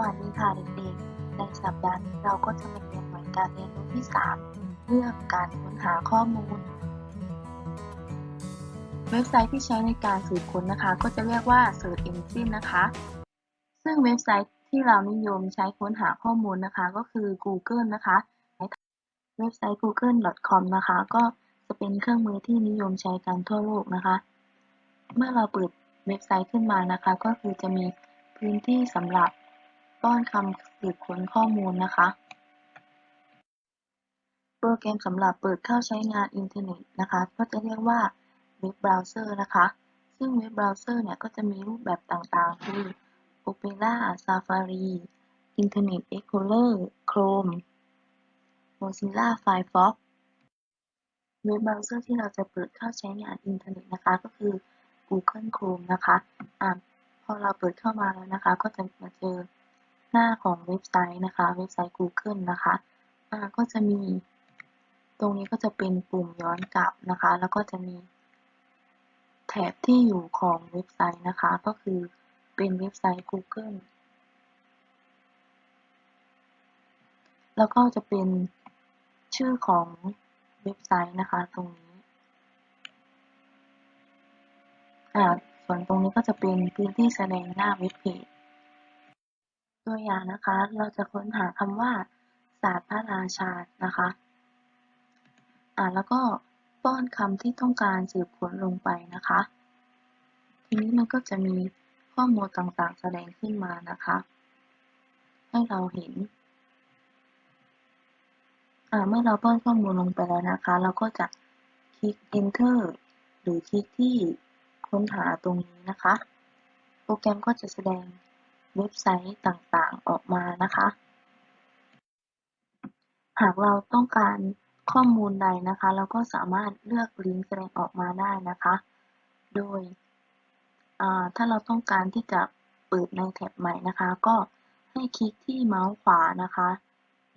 วัสดีค่ะเด็กๆ ในสัปดาห์นี้เราก็จะมาเรียนหน่วยการเรียนรู้ที่ 3 เรื่องการค้นหาข้อมูล เว็บไซต์ที่ใช้ในการสืบค้นนะคะ ก็จะเรียกว่า Search Engine นะคะ ซึ่งเว็บไซต์ที่เรานิยมใช้ค้นหาข้อมูลนะคะ ก็คือ Google นะคะ เว็บไซต์ google.com นะคะ ก็จะเป็นเครื่องมือที่นิยมใช้กันทั่วโลกนะคะ เมื่อเราเปิดเว็บไซต์ขึ้นมานะคะ ก็คือจะมีพื้นที่สำหรับ ป้อนคำสืบค้นข้อมูลนะคะ โปรแกรมสำหรับเปิดเข้าใช้งานอินเทอร์เน็ตนะคะ ก็จะเรียกว่าเว็บเบราว์เซอร์นะคะ ซึ่งเว็บเบราว์เซอร์เนี่ยก็จะมีรูปแบบต่างๆ คือ Opera Safari Internet Explorer Chrome Mozilla Firefox เว็บเบราว์เซอร์ที่เราจะเปิดเข้าใช้งานอินเทอร์เน็ตนะคะ ก็คือ Google Chrome นะคะอ่าพอเราเปิดเข้ามาแล้วนะคะ ก็จะมาเจอ หน้าของเว็บไซต์นะคะ เว็บไซต์ Google นะคะอ่าก็จะมี ตรงนี้ก็จะเป็นปุ่มย้อนกลับนะคะ แล้วก็จะมี แถบที่อยู่ของเว็บไซต์นะคะ ก็คือเป็นเว็บไซต์ Google แล้วก็จะเป็นชื่อของเว็บไซต์นะคะ ตรงนี้อ่าส่วนตรงนี้ก็จะเป็นพื้นที่แสดงหน้าเว็บเพจ ตัวอย่างนะคะ เราจะค้นหาคำว่า ศาสตร์พระราชา นะคะ อ่าแล้วก็ป้อนคำที่ต้องการสืบค้นลงไปนะคะ ทีนี้มันก็จะมีข้อมูลต่างๆ แสดงขึ้นมานะคะ ให้เราเห็นอ่าเมื่อเราป้อนข้อมูลลงไปแล้วนะคะ เราก็จะคลิก enter หรือคลิกที่ค้นหาตรงนี้นะคะ โปรแกรมก็จะแสดง เว็บไซต์ต่าง ๆ ออกมานะคะ หากเราต้องการข้อมูลใดนะคะ เราก็สามารถเลือกลิงก์แสดงออกมาได้นะคะ โดยถ้าเราต้องการที่จะเปิดในแท็บใหม่นะคะ ก็ให้คลิกที่เมาส์ขวานะคะ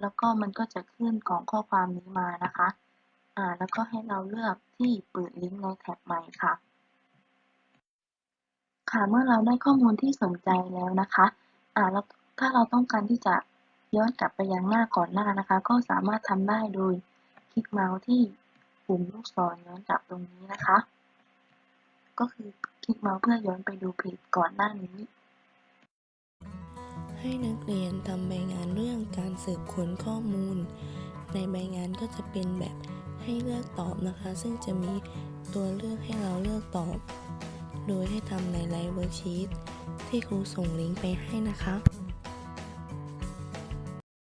แล้วก็มันก็จะขึ้นของข้อความนี้มานะคะ แล้วก็ให้เราเลือกที่เปิดลิงก์ในแท็บใหม่ค่ะ ค่ะ เมื่อเราได้ข้อมูลที่สนใจแล้วนะคะอ่าแล้วถ้าเราต้องการที่จะย้อนกลับไปยังหน้าก่อนหน้านะคะ ก็สามารถทำได้โดยคลิกเมาส์ที่ปุ่มลูกศรย้อนกลับตรงนี้นะคะ ก็คือคลิกเมาส์เพื่อย้อนไปดูเพจก่อนหน้านี้ ให้นักเรียนทำใบงานเรื่องการสืบค้นข้อมูล ในใบงานก็จะเป็นแบบให้เลือกตอบนะคะ ซึ่งจะมีตัวเลือกให้เราเลือกตอบ โดยให้ทำในไลฟ์เวิร์กชีตที่ครูส่งลิงก์ไปให้นะคะ